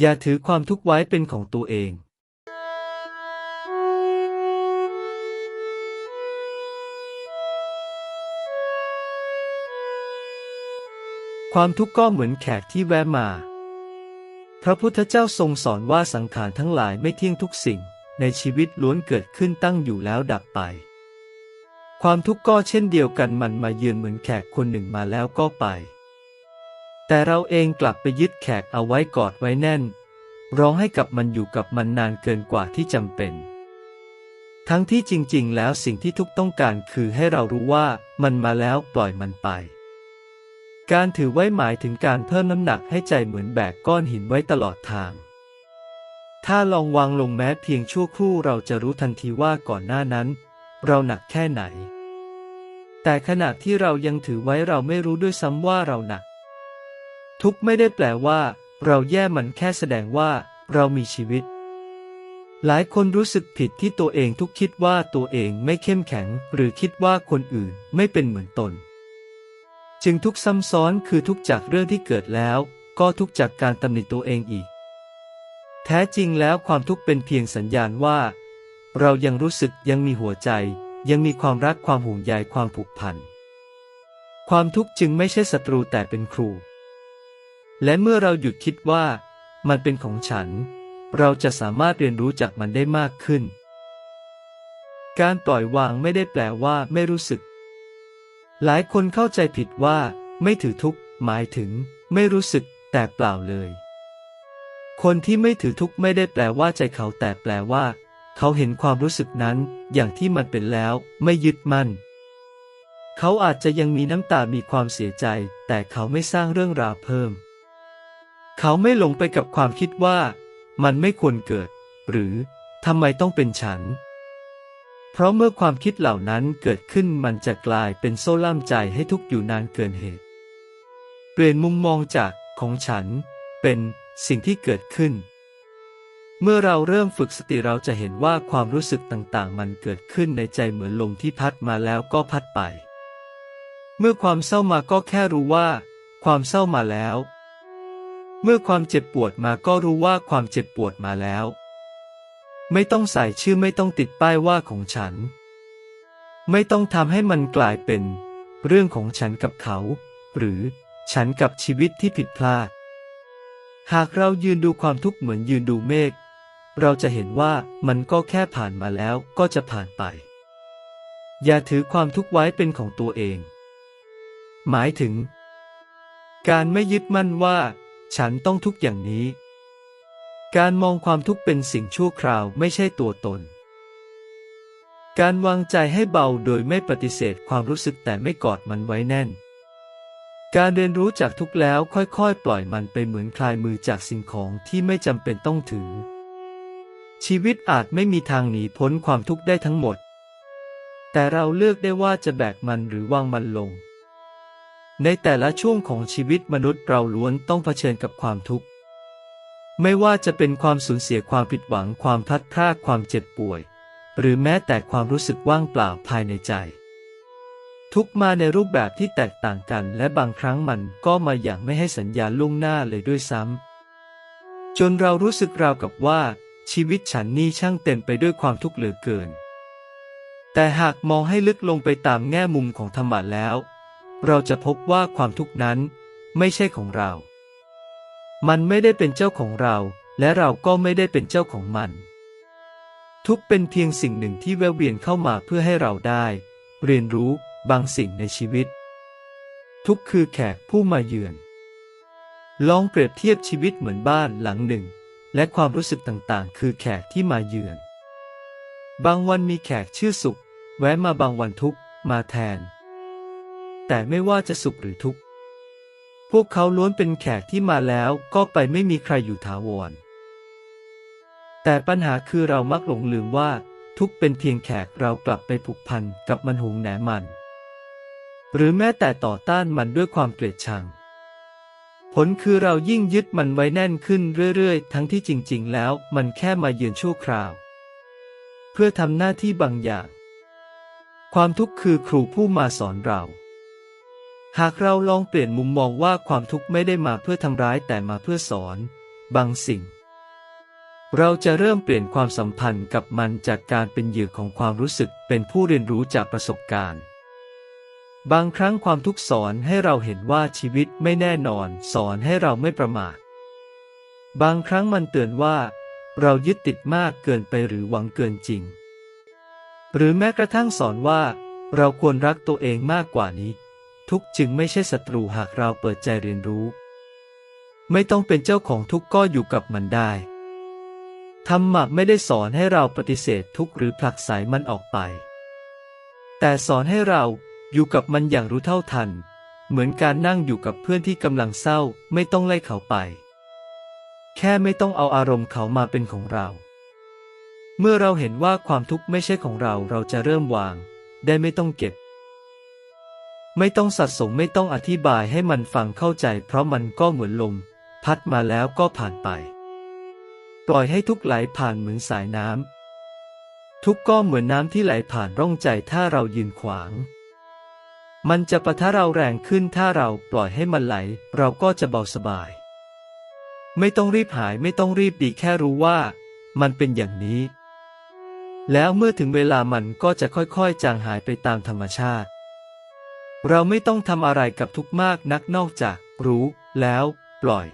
อย่าถือความทุกข์ไว้เป็นของตัวเองความทุกข์ก็เหมือนแขกที่แวะมา พระพุทธเจ้าทรงสอนว่าสังขารทั้งหลายไม่เที่ยงทุกสิ่ง ในชีวิตล้วนเกิดขึ้นตั้งอยู่แล้วดับไป ความทุกข์ก็เช่นเดียวกันมันมาเยือนเหมือนแขกคนหนึ่งมาแล้วก็ไป แต่เราเองกลับไปยึดแขกเอาไว้กอดไว้แน่น ร้องให้กับมันอยู่กับมันนานเกินกว่าที่จำเป็น ทั้งที่จริงๆ แล้วสิ่งที่ทุกต้องการคือให้เรารู้ว่ามันมาแล้วปล่อยมันไป การถือไว้หมายถึงการเพิ่มน้ำหนักให้ใจเหมือนแบกก้อนหินไว้ตลอดทาง ถ้าลองวางลงแม้เพียงชั่วครู่เราจะรู้ทันทีว่าก่อนหน้านั้น เราหนักแค่ไหน แต่ขณะที่เรายังถือไว้เราไม่รู้ด้วยซ้ำว่าเราหนัก ทุกไม่ได้แปลว่า เราแย่มันแค่แสดงว่า เรามีชีวิต หลายคนรู้สึกผิดที่ตัวเองทุกคิดว่าตัวเองไม่เข้มแข็ง หรือคิดว่าคนอื่นไม่เป็นเหมือนตน จึงทุกซ้ำซ้อนคือทุกจากเรื่องที่เกิดแล้ว ก็ทุกจากการตำหนิตัวเองอีก แท้จริงแล้วความทุกข์เป็นเพียงสัญญาณว่า เรายังรู้สึกยังมีหัวใจ ยังมีความรักความห่วงใยความผูกพัน ความทุกข์จึงไม่ใช่ศัตรูแต่เป็นครู และเมื่อเราหยุดคิดว่า มันเป็นของฉัน เราจะสามารถเรียนรู้จากมันได้มากขึ้น การปล่อยวางไม่ได้แปลว่าไม่รู้สึก หลายคนเข้าใจผิดว่า ไม่ถือทุกข์หมายถึง ไม่รู้สึก แต่เปล่าเลย คนที่ไม่ถือทุกข์ไม่ได้แปลว่าใจเขาแต่แปลว่า เขาเห็นความรู้สึกนั้น อย่างที่มันเป็นแล้ว ไม่ยึดมั่นเขาอาจจะยังมีน้ำตา มีความเสียใจ แต่เขาไม่สร้างเรื่องราวเพิ่ม เขาไม่หลงไปกับความคิดว่า มันไม่ควรเกิด หรือทำไมต้องเป็นฉัน เพราะเมื่อความคิดเหล่านั้นเกิดขึ้นมันจะกลายเป็นโซ่ล่ามใจให้ทุกอยู่นานเกินเหตุ เปลี่ยนมุมมองจากของฉัน เป็นสิ่งที่เกิดขึ้น เมื่อเราเริ่มฝึกสติเราจะเห็นว่าความรู้สึกต่างๆ มันเกิดขึ้นในใจเหมือนลมที่พัดมาแล้วก็พัดไป เมื่อความเศร้ามาก็แค่รู้ว่า ความเศร้ามาแล้ว เมื่อความเจ็บปวดมาก็รู้ว่าความเจ็บปวดมาแล้ว ไม่ต้องใส่ชื่อไม่ต้องติดป้ายว่าของฉัน ไม่ต้องทำให้มันกลายเป็น เรื่องของฉันกับเขา หรือฉันกับชีวิตที่ผิดพลาด หากเรายืนดูความทุกข์เหมือนยืนดูเมฆ เราจะเห็นว่ามันก็แค่ผ่านมาแล้วก็จะผ่านไป อย่าถือความทุกข์ไว้เป็นของตัวเอง หมายถึง การไม่ยึดมั่นว่า ฉันต้องทุกอย่างนี้ การมองความทุกข์เป็นสิ่งชั่วคราวไม่ใช่ตัวตน การวางใจให้เบาโดยไม่ปฏิเสธความรู้สึกแต่ไม่กอดมันไว้แน่น การเรียนรู้จากทุกแล้วค่อยๆ ปล่อยมันไปเหมือนคลายมือจากสิ่งของที่ไม่จำเป็นต้องถือ ชีวิตอาจไม่มีทางหนีพ้นความทุกข์ได้ทั้งหมด แต่เราเลือกได้ว่าจะแบกมันหรือวางมันลง ในแต่ละช่วงของชีวิตมนุษย์เราล้วนต้องเผชิญกับความทุกข์ ไม่ว่าจะเป็นความสูญเสียความผิดหวังความพลัดพรากความเจ็บป่วย หรือแม้แต่ความรู้สึกว่างเปล่าภายในใจ ทุกมาในรูปแบบที่แตกต่างกัน และบางครั้งมันก็มาอย่างไม่ให้สัญญาล่วงหน้าเลยด้วยซ้ำจนเรารู้สึกราวกับว่า ชีวิตฉันนี่ช่างเต็มไปด้วยความทุกข์เหลือเกิน แต่หากมองให้ลึกลงไปตามแง่มุมของธรรมะแล้ว เราจะพบว่าความทุกข์นั้นไม่ใช่ของเรา มันไม่ได้เป็นเจ้าของเรา และเราก็ไม่ได้เป็นเจ้าของมัน ทุกเป็นเพียงสิ่งหนึ่งที่แวะเวียนเข้ามาเพื่อให้เราได้ เรียนรู้บางสิ่งในชีวิต ทุกคือแขกผู้มาเยือน ลองเปรียบเทียบชีวิตเหมือนบ้านหลังหนึ่ง และความรู้สึกต่างๆ คือแขกที่มาเยือน บางวันมีแขกชื่อสุข แวะมาบางวันทุกมาแทน แต่ไม่ว่าจะสุขหรือทุกข์ พวกเขาล้วนเป็นแขกที่มาแล้วก็ไปไม่มีใครอยู่ถาวร แต่ปัญหาคือเรามักหลงลืมว่าทุกเป็นเพียงแขกเรากลับไปผูกพันกับมันหงแหนมัน หรือแม้แต่ต่อต้านมันด้วยความเกลียดชัง ผลคือเรายิ่งยึดมันไว้แน่นขึ้นเรื่อยๆ ทั้งที่จริงๆ แล้วมันแค่มาเยือนชั่วคราว เพื่อทำหน้าที่บางอย่าง ความทุกข์คือครูผู้มาสอนเรา หากเราลองเปลี่ยนมุมมองว่าความทุกข์ไม่ได้มาเพื่อทำร้ายแต่มาเพื่อสอน บางสิ่ง เราจะเริ่มเปลี่ยนความสัมพันธ์กับมันจากการเป็นเหยื่อของความรู้สึกเป็นผู้เรียนรู้จากประสบการณ์ บางครั้งความทุกข์สอนให้เราเห็นว่าชีวิตไม่แน่นอน สอนให้เราไม่ประมาท บางครั้งมันเตือนว่า เรายึดติดมากเกินไปหรือหวังเกินจริง หรือแม้กระทั่งสอนว่า เราควรรักตัวเองมากกว่านี้ ทุกข์จึงไม่ใช่ศัตรูหากเราเปิดใจเรียนรู้ ไม่ต้องเป็นเจ้าของทุกข์ก็อยู่กับมันได้ธรรมะไม่ได้สอนให้เราปฏิเสธทุกข์หรือผลักไสมันออกไป แต่สอนให้เราอยู่กับมันอย่างรู้เท่าทัน เหมือนการนั่งอยู่กับเพื่อนที่กำลังเศร้าไม่ต้องไล่เขาไป แค่ไม่ต้องเอาอารมณ์เขามาเป็นของเรา เมื่อเราเห็นว่าความทุกข์ไม่ใช่ของเราเราจะเริ่มวาง ได้ไม่ต้องเก็บ ไม่ต้องสะสมไม่ต้องอธิบายให้มันฟังเข้าใจ เพราะมันก็เหมือนลม พัดมาแล้วก็ผ่านไป ปล่อยให้ทุกไหลผ่านเหมือนสายน้ำทุกก็เหมือนน้ำที่ไหลผ่านร่องใจถ้าเรายืนขวาง มันจะปะทะเราแรงขึ้นถ้าเราปล่อยให้มันไหล เราก็จะเบาสบาย ไม่ต้องรีบหายไม่ต้องรีบดีแค่รู้ว่า มันเป็นอย่างนี้ แล้วเมื่อถึงเวลามันก็จะค่อยๆจางหายไปตามธรรมชาติ เราไม่ต้องทำอะไรกับทุกข์มากนักนอกจาก รู้ แล้ว ปล่อย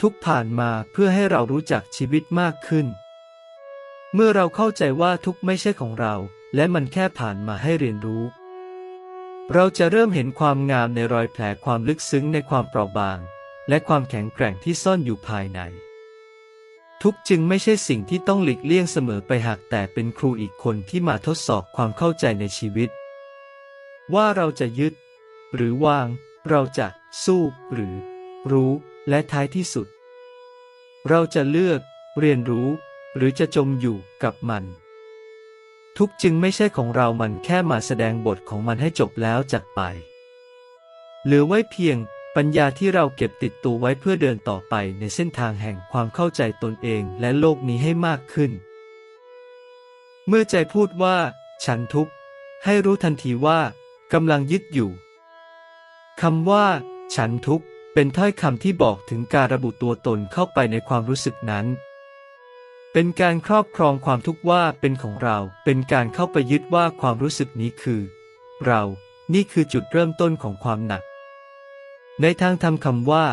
ทุกผ่านมาเพื่อให้เรารู้จักชีวิตมากขึ้น เมื่อเราเข้าใจว่าทุกข์ไม่ใช่ของเรา และมันแค่ผ่านมาให้เรียนรู้ เราจะเริ่มเห็นความงามในรอยแผลความลึกซึ้งในความเปราะบาง และความแข็งแกร่งที่ซ่อนอยู่ภายใน ทุกข์จึงไม่ใช่สิ่งที่ต้องหลีกเลี่ยงเสมอไปหากแต่เป็นครูอีกคนที่มาทดสอบความเข้าใจในชีวิต ว่าเราจะยึด หรือวาง เราจะสู้หรือ รู้และท้ายที่สุด เราจะเลือก เรียนรู้ หรือจะจมอยู่กับมัน ทุกจึงไม่ใช่ของเรามันแค่มาแสดงบทของมันให้จบแล้วจากไป เหลือไว้เพียงปัญญาที่เราเก็บติดตัวไว้เพื่อเดินต่อไปในเส้นทางแห่งความเข้าใจตนเองและโลกนี้ให้มากขึ้น เมื่อใจพูดว่า ฉันทุกข์ให้รู้ทันทีว่า กำลังยึดอยู่คำว่า ฉันทุกข์เป็นถ้อยคำที่บอกถึงการระบุตัวตนเข้าไปในความรู้สึกนั้น เป็นการครอบครองความทุกข์ว่าเป็นของเรา เป็นการเข้าไปยึดว่าความรู้สึกนี้คือ เรา นี่คือจุดเริ่มต้นของความหนัก ในทางธรรมคำว่า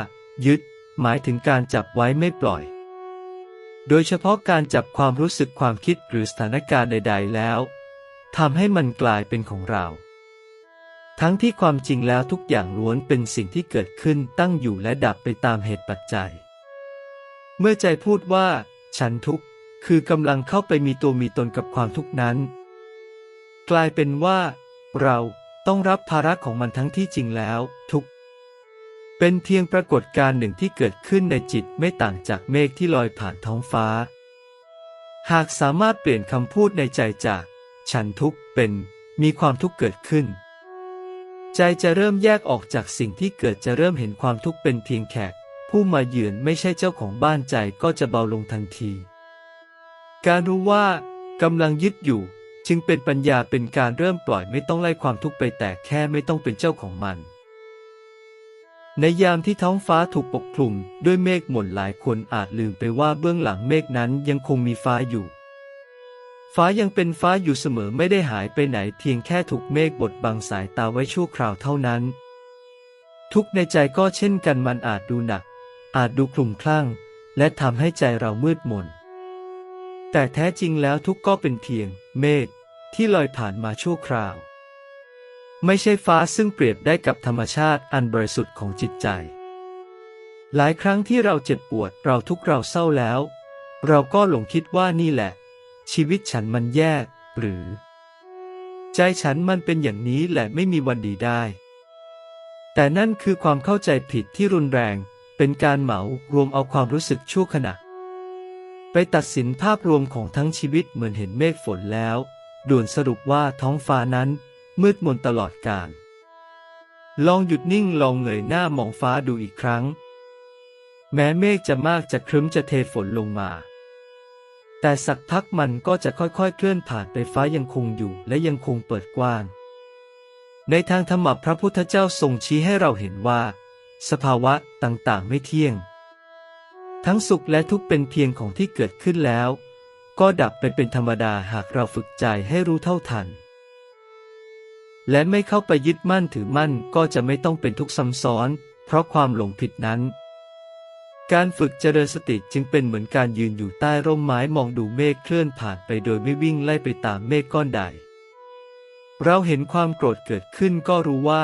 ยึด หมายถึงการจับไว้ไม่ปล่อย โดยเฉพาะการจับความรู้สึกความคิดหรือสถานการณ์ใด ๆ แล้วทำให้มันกลายเป็นของเรา ทั้งที่ความจริงแล้วทุกอย่างล้วนเป็นสิ่งที่เกิดขึ้นตั้งอยู่และดับไปตามเหตุปัจจัย เมื่อใจพูดว่า ฉันทุกข์คือกำลังเข้าไปมีตัวมีตนกับความทุกข์นั้น กลายเป็นว่า เราต้องรับภาระของมันทั้งที่จริงแล้ว ทุกข์เป็นเพียงปรากฏการณ์หนึ่งที่เกิดขึ้นในจิตไม่ต่างจากเมฆที่ลอยผ่านท้องฟ้า หากสามารถเปลี่ยนคำพูดในใจจาก ฉันทุกข์เป็น มีความทุกข์เกิดขึ้น ใจจะเริ่มแยกออกจากสิ่งที่เกิดจะเริ่มเห็นความทุกข์เป็นเพียงแขก ผู้มาเยือนไม่ใช่เจ้าของบ้านใจก็จะเบาลงทันที การรู้ว่ากำลังยึดอยู่ จึงเป็นปัญญาเป็นการเริ่มปล่อยไม่ต้องไล่ความทุกข์ไปแต่แค่ไม่ต้องเป็นเจ้าของมัน ในยามที่ท้องฟ้าถูกปกคลุม ด้วยเมฆหม่นหลายคนอาจลืมไปว่าเบื้องหลังเมฆนั้นยังคงมีฟ้าอยู่ ฟ้ายังเป็นฟ้าอยู่เสมอไม่ได้หายไปไหนเพียงแค่ถูกเมฆบดบังสายตาไว้ชั่วคราวเท่านั้น ทุกในใจก็เช่นกันมันอาจดูหนัก อาจดูคลุมคลั่ง และทำให้ใจเรามืดมน แต่แท้จริงแล้วทุกก็เป็นเพียง เมฆที่ลอยผ่านมาชั่วคราว ไม่ใช่ฟ้าซึ่งเปรียบได้กับธรรมชาติอันบริสุทธิ์ของจิตใจ หลายครั้งที่เราเจ็บปวดเราทุกเราเศร้าแล้ว เราก็หลงคิดว่านี่แหละ ชีวิตฉันมันแย่ หรือ ใจฉันมันเป็นอย่างนี้แหละไม่มีวันดีได้ แต่นั่นคือความเข้าใจผิดที่รุนแรง เป็นการเหมารวมเอาความรู้สึกชั่วขณะ ไปตัดสินภาพรวมของทั้งชีวิตเหมือนเห็นเมฆฝนแล้ว ด่วนสรุปว่าท้องฟ้านั้น มืดมนตลอดกาลลองหยุดนิ่งลองเงยหน้ามองฟ้าดูอีกครั้ง แม้เมฆจะมากจะครึ้มจะเทฝนลงมา แต่สักพักมันก็จะค่อยๆ เคลื่อนผ่านไปฟ้ายังคงอยู่และยังคงเปิดกว้าง ในทางธรรมะพระพุทธเจ้าทรงชี้ให้เราเห็นว่า สภาวะต่างๆ ไม่เที่ยง ทั้งสุขและทุกข์เป็นเพียงของที่เกิดขึ้นแล้ว ก็ดับไปเป็นธรรมดาหากเราฝึกใจให้รู้เท่าทัน และไม่เข้าไปยึดมั่นถือมั่นก็จะไม่ต้องเป็นทุกข์ซ้ำซ้อน เพราะความหลงผิดนั้น การฝึกเจริญสติจึงเป็นเหมือนการยืนอยู่ใต้ร่มไม้มองดูเมฆเคลื่อนผ่านไปโดยไม่วิ่งไล่ไปตามเมฆก้อนใด เราเห็นความโกรธเกิดขึ้นก็รู้ว่า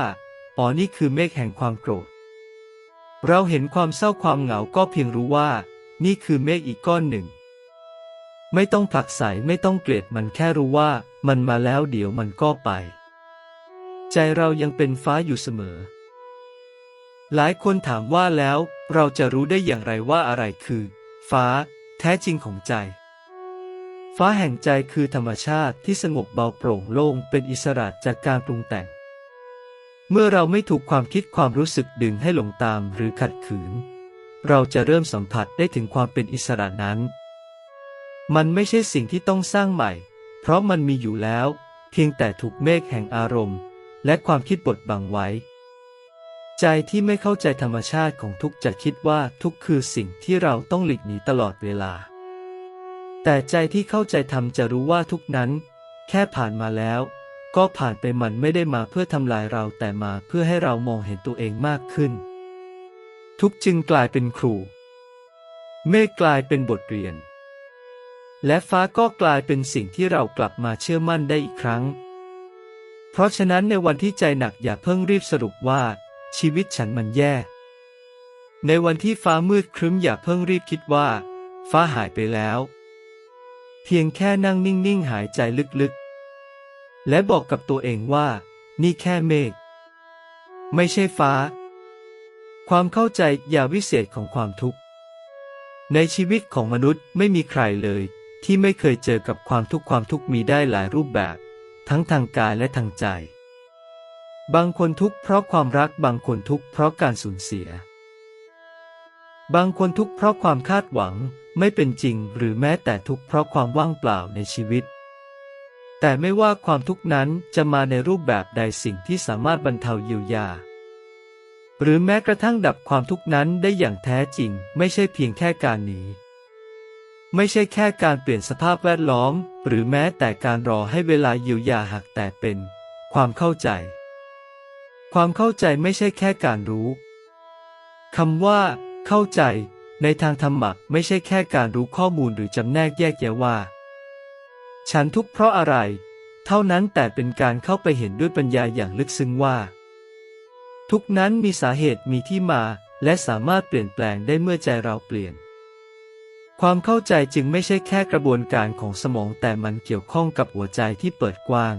อ๋อนี่คือเมฆแห่งความโกรธ เราเห็นความเศร้าความเหงาก็เพียงรู้ว่า นี่คือเมฆอีกก้อนหนึ่ง ไม่ต้องผลักใส่ไม่ต้องเกลียดมันแค่รู้ว่า มันมาแล้วเดี๋ยวมันก็ไป ใจเรายังเป็นฟ้าอยู่เสมอหลายคนถามว่าแล้ว เราจะรู้ได้อย่างไรว่าอะไรคือ ฟ้า แท้จริงของใจ ฟ้าแห่งใจคือธรรมชาติที่สงบเบาโปร่งโล่งเป็นอิสระจากการปรุงแต่ง เมื่อเราไม่ถูกความคิดความรู้สึกดึงให้หลงตามหรือขัดขืน เราจะเริ่มสัมผัสได้ถึงความเป็นอิสระนั้น มันไม่ใช่สิ่งที่ต้องสร้างใหม่ เพราะมันมีอยู่แล้ว เพียงแต่ถูกเมฆแห่งอารมณ์ และความคิดบดบังไว้ ใจที่ไม่เข้าใจธรรมชาติของทุกจะคิดว่าทุกคือสิ่งที่เราต้องหลีกหนีตลอดเวลา แต่ใจที่เข้าใจธรรมจะรู้ว่าทุกนั้น แค่ผ่านมาแล้ว ก็ผ่านไปมันไม่ได้มาเพื่อทำลายเราแต่มาเพื่อให้เรามองเห็นตัวเองมากขึ้น ทุกจึงกลายเป็นครู เมฆกลายเป็นบทเรียน และฟ้าก็กลายเป็นสิ่งที่เรากลับมาเชื่อมั่นได้อีกครั้ง เพราะฉะนั้นในวันที่ใจหนักอย่าเพิ่งรีบสรุปว่า ชีวิตฉันมันแย่ ในวันที่ฟ้ามืดครึ้มอย่าเพิ่งรีบคิดว่า ฟ้าหายไปแล้ว เพียงแค่นั่งนิ่งๆหายใจลึกๆ และบอกกับตัวเองว่า นี่แค่เมฆ ไม่ใช่ฟ้า ความเข้าใจอย่าวิเศษของความทุกข์ ในชีวิตของมนุษย์ไม่มีใครเลย ที่ไม่เคยเจอกับความทุกข์ความทุกข์มีได้หลายรูปแบบ ทั้งทางกายและทางใจ บางคนทุกข์เพราะความรักบางคนทุกข์เพราะการสูญเสีย บางคนทุกข์เพราะความคาดหวังไม่เป็นจริง หรือแม้แต่ทุกข์เพราะความว่างเปล่าในชีวิต แต่ไม่ว่าความทุกข์นั้นจะมาในรูปแบบใดสิ่งที่สามารถบรรเทาเยียวยา หรือแม้กระทั่งดับความทุกข์นั้นได้อย่างแท้จริง ไม่ใช่เพียงแค่การหนีไม่ใช่แค่การเปลี่ยนสภาพแวดล้อม หรือแม้แต่การรอให้เวลาเยียวยาหักแต่เป็น ความเข้าใจ ความเข้าใจไม่ใช่แค่การรู้คำว่า เข้าใจ ในทางธรรมะไม่ใช่แค่การรู้ข้อมูลหรือจำแนกแยกแยะว่า ฉันทุกข์เพราะอะไร เท่านั้นแต่เป็นการเข้าไปเห็นด้วยปัญญาอย่างลึกซึ้งว่า ทุกนั้นมีสาเหตุมีที่มา และสามารถเปลี่ยนแปลงได้เมื่อใจเราเปลี่ยน ความเข้าใจจึงไม่ใช่แค่กระบวนการของสมองแต่มันเกี่ยวข้องกับหัวใจที่เปิดกว้าง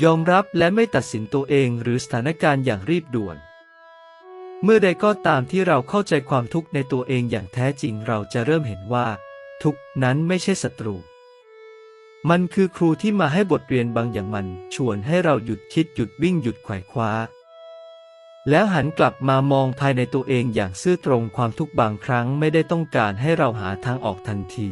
ยอมรับและไม่ตัดสินตัวเองหรือสถานการณ์อย่างรีบด่วน เมื่อใดก็ตามที่เราเข้าใจความทุกข์ในตัวเองอย่างแท้จริงเราจะเริ่มเห็นว่า ทุกนั้นไม่ใช่ศัตรู มันคือครูที่มาให้บทเรียนบางอย่างมันชวนให้เราหยุดคิดหยุดวิ่งหยุดไขว่คว้า แล้วหันกลับมามองภายในตัวเองอย่างซื่อตรงความทุกข์บางครั้งไม่ได้ต้องการให้เราหาทางออกทันที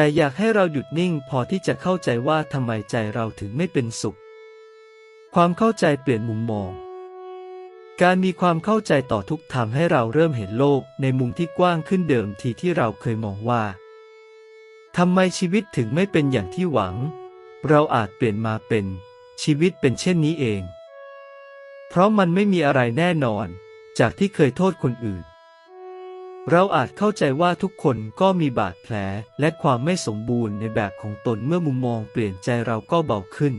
แต่อยากให้เราหยุดนิ่งพอที่จะเข้าใจว่าทำไมใจเราถึงไม่เป็นสุข ความเข้าใจเปลี่ยนมุมมอง การมีความเข้าใจต่อทุกทำให้เราเริ่มเห็นโลกในมุมที่กว้างขึ้นเดิมทีที่เราเคยมองว่าทำไมชีวิตถึงไม่เป็นอย่างที่หวัง เราอาจเปลี่ยนมาเป็น ชีวิตเป็นเช่นนี้เอง เพราะมันไม่มีอะไรแน่นอน จากที่เคยโทษคนอื่น เราอาจเข้าใจว่าทุกคนก็มีบาดแผลและความไม่สมบูรณ์ในแบบของตนเมื่อมุมมองเปลี่ยนใจเราก็เบาขึ้น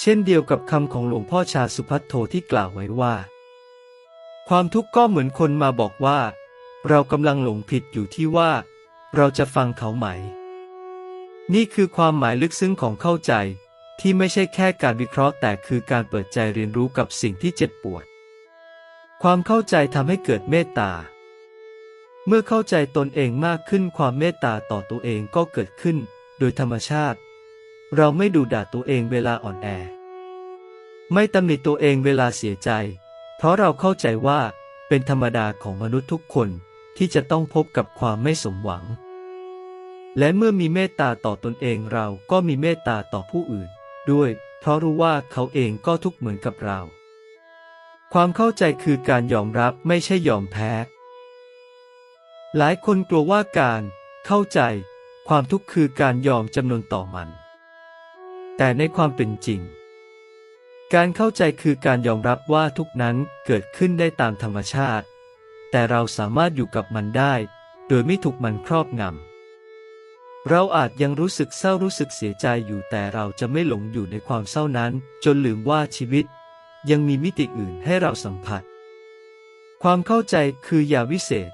เช่นเดียวกับคำของหลวงพ่อชาสุพัทโทที่กล่าวไว้ว่า ความทุกข์ก็เหมือนคนมาบอกว่า เรากำลังหลงผิดอยู่ที่ว่า เราจะฟังเขาไหม นี่คือความหมายลึกซึ้งของเข้าใจ ที่ไม่ใช่แค่การวิเคราะห์แต่คือการเปิดใจเรียนรู้กับสิ่งที่เจ็บปวด ความเข้าใจทำให้เกิดเมตตา เมื่อเข้าใจตนเองมากขึ้นความเมตตาต่อตัวเองก็เกิดขึ้น โดยธรรมชาติ เราไม่ดูด่าตัวเองเวลาอ่อนแอ ไม่ตำหนิตัวเองเวลาเสียใจ เพราะเราเข้าใจว่าเป็นธรรมดาของมนุษย์ทุกคนที่จะต้องพบกับความไม่สมหวัง และเมื่อมีเมตตาต่อตนเองเราก็มีเมตตาต่อผู้อื่น ด้วย เพราะรู้ว่าเขาเองก็ทุกข์เหมือนกับเรา ความเข้าใจคือการยอมรับไม่ใช่ยอมแพ้ หลายคนกลัวว่าการเข้าใจความทุกข์คือการยอมจำนนต่อมัน แต่ในความเป็นจริง การเข้าใจคือการยอมรับว่าทุกนั้นเกิดขึ้นได้ตามธรรมชาติ แต่เราสามารถอยู่กับมันได้ โดยไม่ถูกมันครอบงำ เราอาจยังรู้สึกเศร้ารู้สึกเสียใจอยู่แต่เราจะไม่หลงอยู่ในความเศร้านั้น จนลืมว่าชีวิต ยังมีมิติอื่นให้เราสัมผัส ความเข้าใจคือยาวิเศษ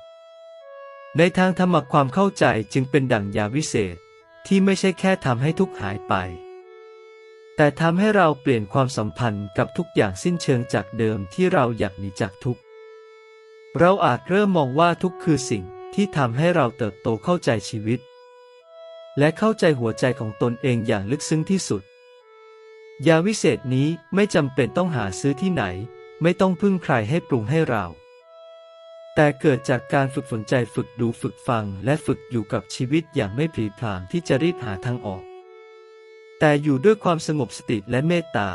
ในทางธรรมะความเข้าใจจึงเป็นดั่งยาวิเศษ ที่ไม่ใช่แค่ทำให้ทุกข์หายไป แต่ทำให้เราเปลี่ยนความสัมพันธ์กับทุกอย่างสิ้นเชิงจากเดิมที่เราอยากหนีจากทุกข์เราอาจเริ่มมองว่าทุกข์คือสิ่งที่ทำให้เราเติบโตเข้าใจชีวิต และเข้าใจหัวใจของตนเองอย่างลึกซึ้งที่สุด ยาวิเศษนี้ไม่จำเป็นต้องหาซื้อที่ไหน ไม่ต้องพึ่งใครให้ปรุงให้เรา แต่เกิดจากการฝึกฝนใจฝึกดูฝึกฟัง และฝึกอยู่กับชีวิตอย่างไม่ผีผามที่จะรีบหาทางออก แต่อยู่ด้วยความสงบสติและเมตตา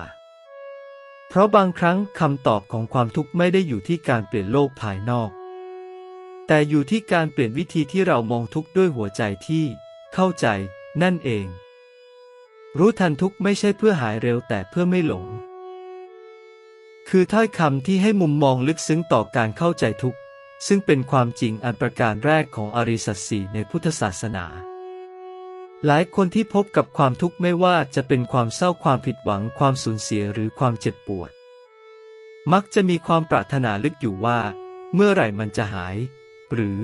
เพราะบางครั้งคำตอบของความทุกข์ไม่ได้อยู่ที่การเปลี่ยนโลกภายนอก แต่อยู่ที่การเปลี่ยนวิธีที่เรามองทุกข์ด้วยหัวใจที่ เข้าใจ นั่นเอง รู้ทันทุกข์ไม่ใช่เพื่อหายเร็วแต่เพื่อไม่หลง คือถ้อยคำที่ให้มุมมองลึกซึ้งต่อการเข้าใจทุกข์ ซึ่งเป็นความจริงอันประการแรกของอริสัจสี่ในพุทธศาสนา หลายคนที่พบกับความทุกข์ไม่ว่าจะเป็นความเศร้าความผิดหวังความสูญเสียหรือความเจ็บปวด มักจะมีความปรารถนาลึกอยู่ว่า เมื่อไหร่มันจะหาย หรือ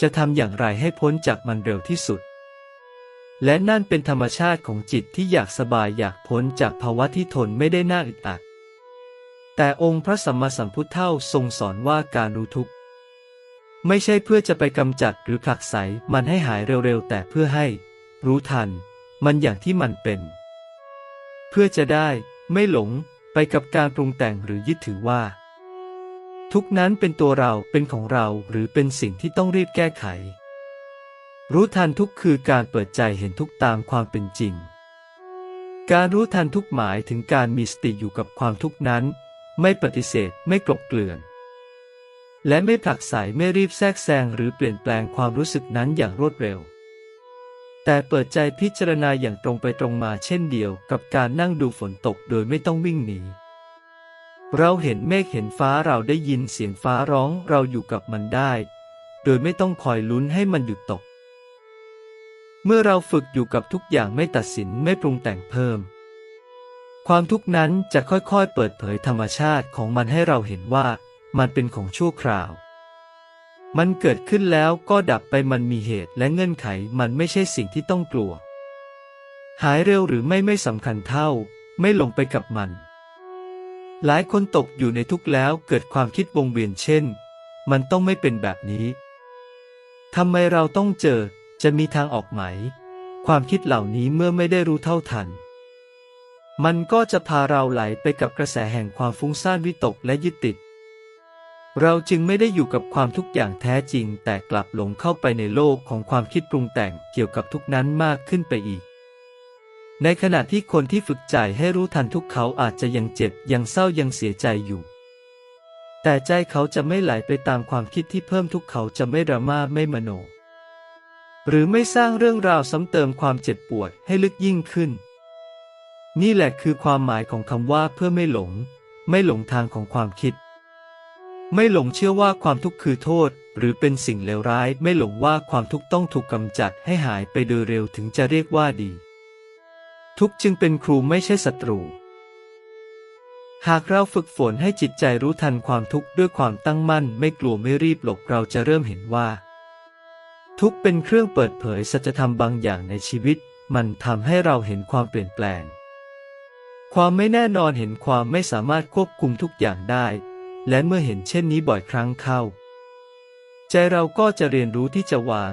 จะทำอย่างไรให้พ้นจากมันเร็วที่สุด และนั่นเป็นธรรมชาติของจิตที่อยากสบายอยากพ้นจากภาวะที่ทนไม่ได้น่าอึดอัด แต่องค์พระสัมมาสัมพุทธเจ้าทรงสอนว่าการรู้ทุกข์ ไม่ใช่เพื่อจะไปกำจัดหรือผลักไสมันให้หายเร็วๆ แต่เพื่อให้ รู้ทัน มันอย่างที่มันเป็น เพื่อจะได้ไม่หลงไปกับการปรุงแต่งหรือยึดถือว่า ทุกนั้นเป็นตัวเราเป็นของเราหรือเป็นสิ่งที่ต้องรีบแก้ไข รู้ทันทุกคือการเปิดใจเห็นทุกตามความเป็นจริง การรู้ทันทุกหมายถึงการมีสติอยู่กับความทุกนั้น ไม่ปฏิเสธไม่กลบเกลื่อน และไม่ผลักไสไม่รีบแทรกแซงหรือเปลี่ยนแปลงความรู้สึกนั้นอย่างรวดเร็ว แต่เปิดใจพิจารณาอย่างตรงไปตรงมาเช่นเดียวกับการนั่งดูฝนตกโดยไม่ต้องวิ่งหนี เราเห็นเมฆเห็นฟ้าเราได้ยินเสียงฟ้าร้องเราอยู่กับมันได้ โดยไม่ต้องคอยลุ้นให้มันหยุดตก เมื่อเราฝึกอยู่กับทุกอย่างไม่ตัดสินไม่ปรุงแต่งเพิ่ม ความทุกข์นั้นจะค่อยๆ เปิดเผยธรรมชาติของมันให้เราเห็นว่า มันเป็นของชั่วคราว มันเกิดขึ้นแล้วก็ดับไปมันมีเหตุและเงื่อนไขมันไม่ใช่สิ่งที่ต้องกลัว หายเร็วหรือไม่ไม่สำคัญเท่า ไม่ลงไปกับมัน หลายคนตกอยู่ในทุกข์แล้วเกิดความคิดวงเวียนเช่น มันต้องไม่เป็นแบบนี้ทำไมเราต้องเจอ จะมีทางออกไหม ความคิดเหล่านี้เมื่อไม่ได้รู้เท่าทัน มันก็จะพาเราไหลไปกับกระแสแห่งความฟุ้งซ่านวิตกและยึดติด เราจึงไม่ได้อยู่กับความทุกข์อย่างแท้จริง แต่กลับหลงเข้าไปในโลกของความคิดปรุงแต่งเกี่ยวกับทุกนั้นมากขึ้นไปอีก ในขณะที่คนที่ฝึกใจให้รู้ทันทุกเขาอาจจะยังเจ็บยังเศร้ายังเสียใจอยู่ แต่ใจเขาจะไม่ไหลไปตามความคิดที่เพิ่มทุกเขาจะไม่ดราม่าไม่มโน หรือไม่สร้างเรื่องราวซ้ำเติมความเจ็บปวดให้ลึกยิ่งขึ้น นี่แหละคือความหมายของคำว่าเพื่อไม่หลง ไม่หลงทางของความคิด ไม่หลงเชื่อว่าความทุกข์คือโทษ หรือเป็นสิ่งเลวร้าย ไม่หลงว่าความทุกข์ต้องถูกกำจัดให้หายไปโดยเร็วถึงจะเรียกว่าดี ทุกจึงเป็นครูไม่ใช่ศัตรู หากเราฝึกฝนให้จิตใจรู้ทันความทุกข์ด้วยความตั้งมั่น ไม่กลัวไม่รีบหลบเราจะเริ่มเห็นว่า ทุกเป็นเครื่องเปิดเผยสัจธรรมบางอย่างในชีวิต มันทำให้เราเห็นความเปลี่ยนแปลง ความไม่แน่นอนเห็นความไม่สามารถควบคุมทุกอย่างได้ และเมื่อเห็นเช่นนี้บ่อยครั้งเข้า ใจเราก็จะเรียนรู้ที่จะวาง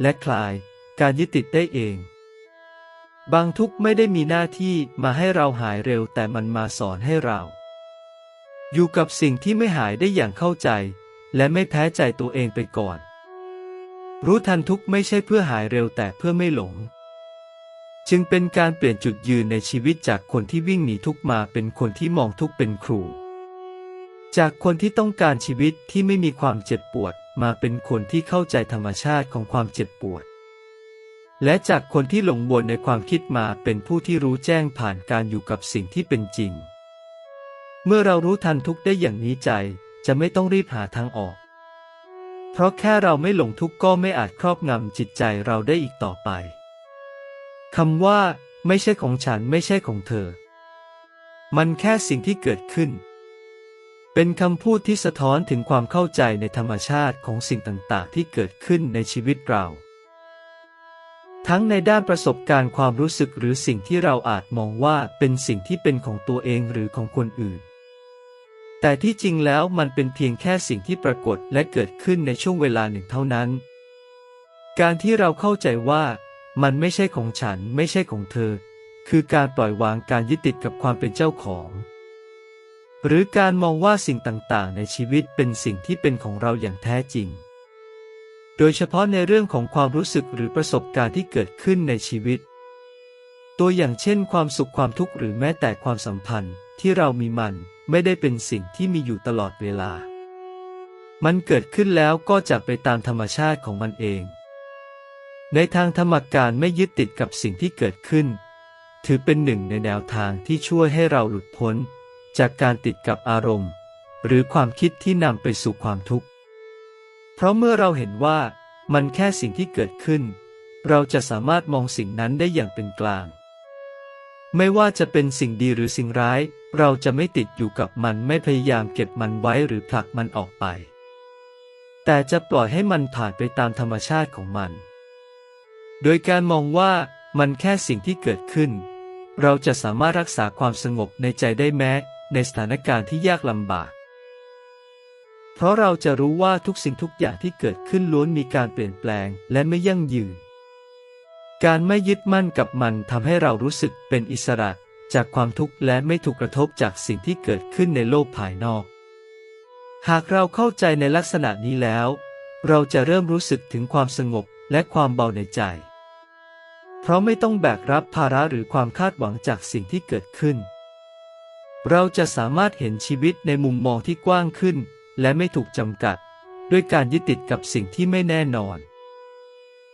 และคลายการยึดติดได้เอง บางทุกข์ไม่ได้มีหน้าที่มาให้เราหายเร็วแต่มันมาสอนให้เรา อยู่กับสิ่งที่ไม่หายได้อย่างเข้าใจ และไม่แพ้ใจตัวเองไปก่อน รู้ทันทุกข์ไม่ใช่เพื่อหายเร็วแต่เพื่อไม่หลง จึงเป็นการเปลี่ยนจุดยืนในชีวิตจากคนที่วิ่งหนีทุกมาเป็นคนที่มองทุกเป็นครู จากคนที่ต้องการชีวิตที่ไม่มีความเจ็บปวด มาเป็นคนที่เข้าใจธรรมชาติของความเจ็บปวด และจากคนที่หลงวนในความคิดมาเป็นผู้ที่รู้แจ้งผ่านการอยู่กับสิ่งที่เป็นจริง เมื่อเรารู้ทันทุกได้อย่างนี้ใจ จะไม่ต้องรีบหาทางออก เพราะแค่เราไม่หลงทุกข์ก็ไม่อาจครอบงำจิตใจเราได้อีกต่อไปคำว่า ไม่ใช่ของฉันไม่ใช่ของเธอ มันแค่สิ่งที่เกิดขึ้น เป็นคำพูดที่สะท้อนถึงความเข้าใจในธรรมชาติของสิ่งต่างๆ ที่เกิดขึ้นในชีวิตเรา ทั้งในด้านประสบการณ์ความรู้สึกหรือสิ่งที่เราอาจมองว่าเป็นสิ่งที่เป็นของตัวเองหรือของคนอื่น แต่ที่จริงแล้วมันเป็นเพียงแค่สิ่งที่ปรากฏและเกิดขึ้นในช่วงเวลาหนึ่งเท่านั้น การที่เราเข้าใจว่า มันไม่ใช่ของฉันไม่ใช่ของเธอ คือการปล่อยวางการยึดติดกับความเป็นเจ้าของ หรือการมองว่าสิ่งต่างๆ ในชีวิตเป็นสิ่งที่เป็นของเราอย่างแท้จริง โดยเฉพาะในเรื่องของความรู้สึกหรือประสบการณ์ที่เกิดขึ้นในชีวิต ตัวอย่างเช่น ความสุขความทุกข์หรือแม้แต่ความสัมพันธ์ที่เรามีมันไม่ได้เป็นสิ่งที่มีอยู่ตลอดเวลา มันเกิดขึ้นแล้วก็จะไปตามธรรมชาติของมันเอง ในทางธรรมการไม่ยึดติดกับสิ่งที่เกิดขึ้น ถือเป็นหนึ่งในแนวทางที่ช่วยให้เราหลุดพ้น จากการติดกับอารมณ์ หรือความคิดที่นำไปสู่ความทุกข์ เพราะเมื่อเราเห็นว่ามันแค่สิ่งที่เกิดขึ้น เราจะสามารถมองสิ่งนั้นได้อย่างเป็นกลาง ไม่ว่าจะเป็นสิ่งดีหรือสิ่งร้าย เราจะไม่ติดอยู่กับมันไม่พยายามเก็บมันไว้หรือผลักมันออกไป แต่จะปล่อยให้มันผ่านไปตามธรรมชาติของมัน โดยการมองว่ามันแค่สิ่งที่เกิดขึ้น เราจะสามารถรักษาความสงบในใจได้แม้ ในสถานการณ์ที่ยากลำบาก เพราะเราจะรู้ว่าทุกสิ่งทุกอย่างที่เกิดขึ้นล้วนมีการเปลี่ยนแปลงและไม่ยั่งยืน การไม่ยึดมั่นกับมันทำให้เรารู้สึกเป็นอิสระจากความทุกข์และไม่ถูกกระทบจากสิ่งที่เกิดขึ้นในโลกภายนอก หากเราเข้าใจในลักษณะนี้แล้ว เราจะเริ่มรู้สึกถึงความสงบและความเบาในใจ เพราะไม่ต้องแบกรับภาระหรือความคาดหวังจากสิ่งที่เกิดขึ้น เราจะสามารถเห็นชีวิตในมุมมองที่กว้างขึ้น และไม่ถูกจำกัด ด้วยการยึดติดกับสิ่งที่ไม่แน่นอน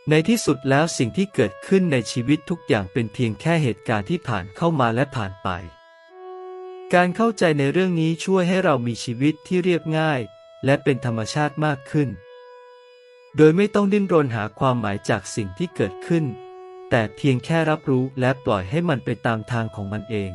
ในที่สุดแล้วสิ่งที่เกิดขึ้นในชีวิตทุกอย่างเป็นเพียงแค่เหตุการณ์ที่ผ่านเข้ามาและผ่านไป การเข้าใจในเรื่องนี้ช่วยให้เรามีชีวิตที่เรียบง่าย และเป็นธรรมชาติมากขึ้น โดยไม่ต้องดิ้นรนหาความหมายจากสิ่งที่เกิดขึ้น แต่เพียงแค่รับรู้และปล่อยให้มันไปตามทางของมันเอง